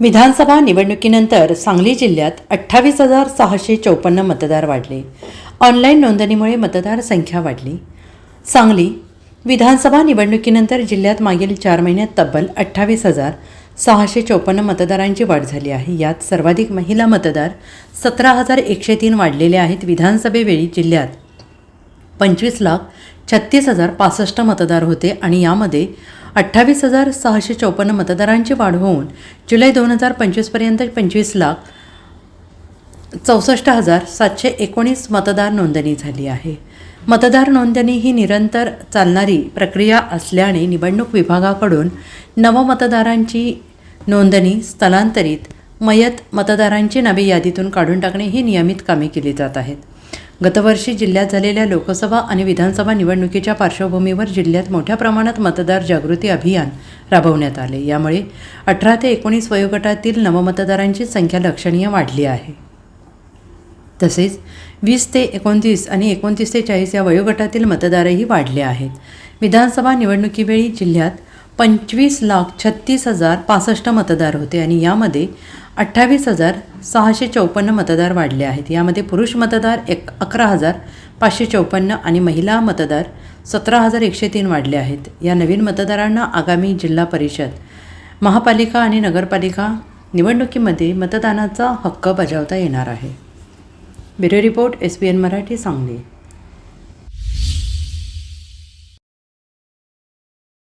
विधानसभा निवडणुकीनंतर सांगली जिल्ह्यात अठ्ठावीस हजार सहाशे चौपन्न मतदार वाढले. ऑनलाईन नोंदणीमुळे मतदार संख्या वाढली. सांगली विधानसभा निवडणुकीनंतर जिल्ह्यात मागील चार महिन्यात तब्बल अठ्ठावीस हजार सहाशे चौपन्न मतदारांची वाढ झाली आहे. यात सर्वाधिक महिला मतदार सतरा हजार एकशे तीन वाढलेले आहेत. विधानसभेवेळी जिल्ह्यात पंचवीस लाख छत्तीस हजार पासष्ट मतदार होते आणि यामध्ये अठ्ठावीस हजार सहाशे चौपन्न मतदारांची वाढ होऊन जुलै दोन हजार पंचवीसपर्यंत पंचवीस लाख चौसष्ट हजार सातशे एकोणीस मतदार नोंदणी झाली आहे. मतदार नोंदणी ही निरंतर चालणारी प्रक्रिया असल्याने निवडणूक विभागाकडून नवमतदारांची नोंदणी स्थलांतरित मयत मतदारांची नावे यादीतून काढून टाकणे ही नियमित कामे केली जात आहेत. गतवर्षी जिल्ह्यात झालेल्या लोकसभा आणि विधानसभा निवडणुकीच्या पार्श्वभूमीवर जिल्ह्यात मोठ्या प्रमाणात मतदार जागृती अभियान राबवण्यात आले. यामुळे अठरा ते एकोणीस वयोगटातील नवमतदारांची संख्या लक्षणीय वाढली आहे. तसेच वीस ते एकोणतीस आणि एकोणतीस ते चाळीस या वयोगटातील मतदारही वाढले आहेत. विधानसभा निवडणुकीवेळी जिल्ह्यात पंचवीस लाख छत्तीस हजार पासष्ट मतदार होते आणि यामध्ये अठ्ठावीस हजार सहाशे चौपन्न मतदार वाढले आहेत. यामध्ये पुरुष मतदार एक अकरा हजार पाचशे चौपन्न आणि महिला मतदार सतरा हजार एकशे तीन वाढले आहेत. या नवीन मतदारांना आगामी जिल्हा परिषद महापालिका आणि नगरपालिका निवडणुकीमध्ये मतदानाचा हक्क बजावता येणार आहे. Bureau report S B N Marathi Sangli.